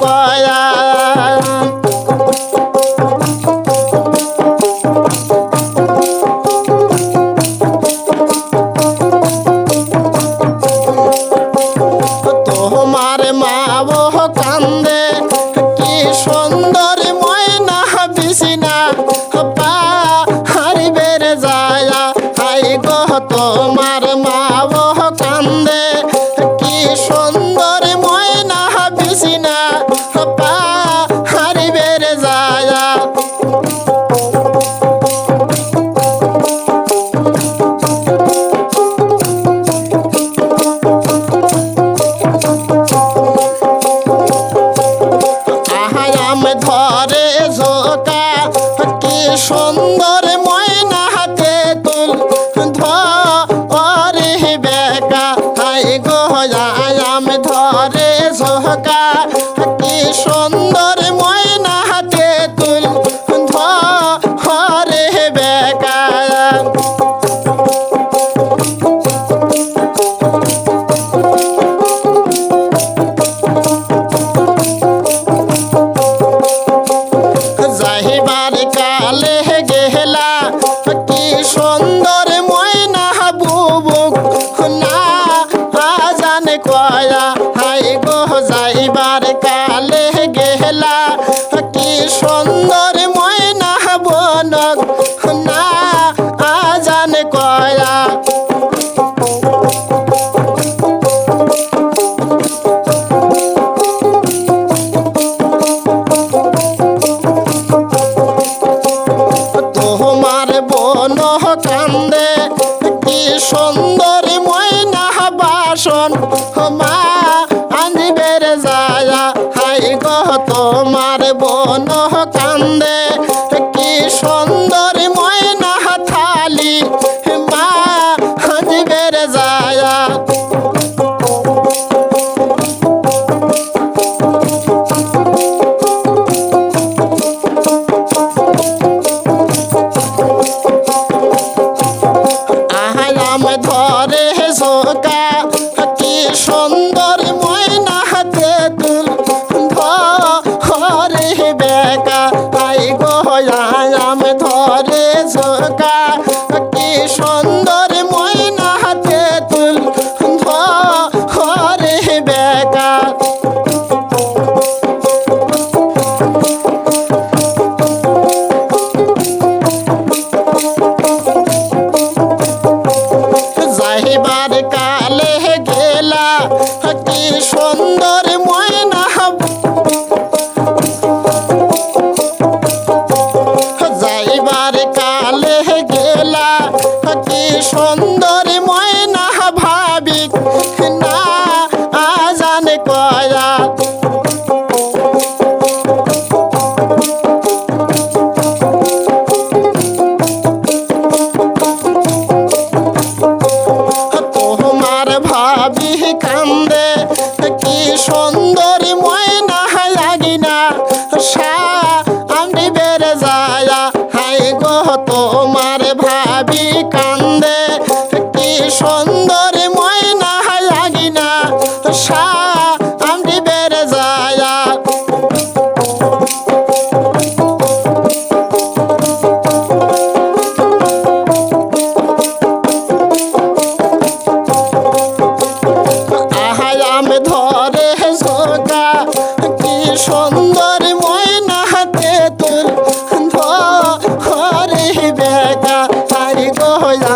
কয়া। তোমার মা বহ কান্দে কি সন্ধ্যা ओ কি সুন্দর ময়না বনক। না, আজান কয়া। তোমার বন কান্দে, কি সুন্দর ময়না বাসন। মা তোমার বন কান্দে কি সুন্দর God. সুন্দর ময়না ভাবিক না আজান কয়া। তোমার ভাবি কান্দে কি সুন্দর ময় হইয়া